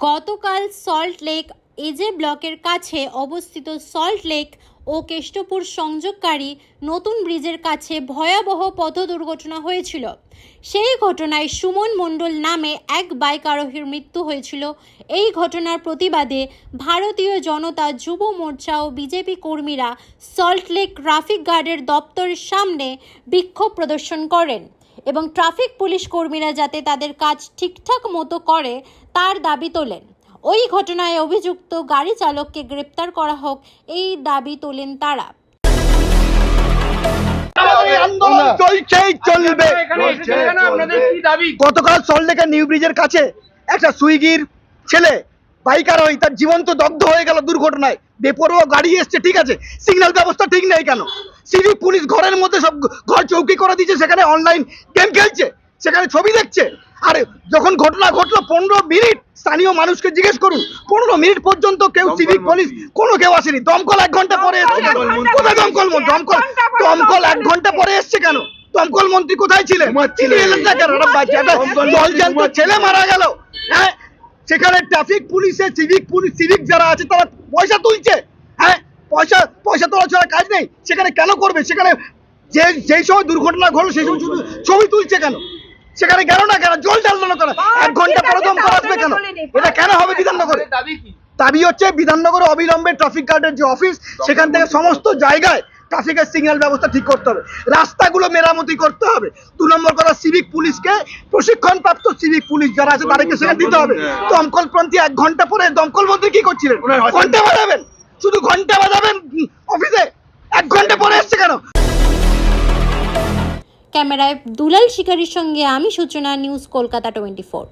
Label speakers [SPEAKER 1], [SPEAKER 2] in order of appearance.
[SPEAKER 1] গতকাল salt lake এজে ব্লকের কাছে অবস্থিত সল্ট লেক ও কেষ্টপুর সংযোগকারী নতুন ব্রিজের কাছে ভয়াবহ পথ দুর্ঘটনা হয়েছিল। সেই ঘটনায় সুমন মণ্ডল নামে এক বাইক আরোহীর মৃত্যু হয়েছিল। এই ঘটনার প্রতিবাদে ভারতীয় জনতা যুব মোর্চা ও বিজেপি কর্মীরা সল্টলেক ট্রাফিক গার্ডের দপ্তরের সামনে বিক্ষোভ প্রদর্শন করেন এবং ট্রাফিক পুলিশ কর্মীরা যাতে তাদের কাজ ঠিকঠাক মতো করে, তার দাবি তোলেন। ওই ঘটনায় অভিযুক্ত গাড়ি চালককে গ্রেপ্তার করা হোক এই দাবি তোলেন তারা।
[SPEAKER 2] চলছেই চলবে।
[SPEAKER 3] দাবি?
[SPEAKER 2] গতকাল সল্টলেকের নিউ ব্রিজের কাছে একটা সুইগির ছেলে বাইকার হয়ে তার জীবন্ত দগ্ধ হয়ে গেল দুর্ঘটনায়। বেপরোয়া গাড়ি এসছে ঠিক আছে? সিগন্যাল ব্যবস্থা ঠিক নেই কেন? সিভিক পুলিশ ঘরের মধ্যে সব ঘর চৌকি করে দিয়েছে সেখানে অনলাইন গেম খেলছে সেখানে ছবি দেখছে। আর যখন ঘটনা ঘটলো পনেরো মিনিট স্থানীয় মানুষকে জিজ্ঞেস করুন। পনেরো মিনিট পর্যন্ত কেউ সিভিক পুলিশ কোনো কেউ আসেনি। দমকল এক ঘণ্টা পরে এসছে। কেন কোথায় দমকল দমকল দমকল এক ঘণ্টা পরে এসছে কেন? দমকল মন্ত্রী কোথায় ছিলেন? জলজ্যান্ত ছেলে মারা গেল। হ্যাঁ? সেখানে ট্রাফিক পুলিশে সিভিক পুলিশ সিভিক যারা আছে তারা পয়সা তুলছে। হ্যাঁ? পয়সা পয়সা তোলা ছাড়া কাজ নেই। সেখানে কেন করবে? সেখানে যে যেই সময় দুর্ঘটনা ঘটলো সেই সময় ছবি তুলছে কেন? সেখানে গেল না কেন? জল ঢাললো না কেন এক ঘণ্টা পরে দম আসবে কেন এটা কেন হবে বিধাননগরে?
[SPEAKER 3] দাবি কি?
[SPEAKER 2] দাবি হচ্ছে বিধাননগরে অবিলম্বে ট্রাফিক গার্ডের যে অফিস সেখান থেকে সমস্ত জায়গায় ট্রাফিকের সিগন্যাল ব্যবস্থা ঠিক করতে হবে। রাস্তাগুলো মেরামতি করতে হবে। দু নম্বর কথা সিভিক পুলিশকে প্রশিক্ষণপ্রাপ্ত সিভিক পুলিশ যারা আছে তাদেরকে সেখানে দিতে হবে। দমকল পন্থী এক ঘণ্টা পরে দমকল মন্ত্রী কি করছিলেন? ঘণ্টা বাজাবেন। শুধু ঘণ্টা বাজাবেন অফিসে? এক ঘণ্টা পরে এসছে কেন?
[SPEAKER 1] ক্যামেরায় দুলাল শিকারীর সঙ্গে আমি সূচনা নিউজ কলকাতা টোয়েন্টি ফোর।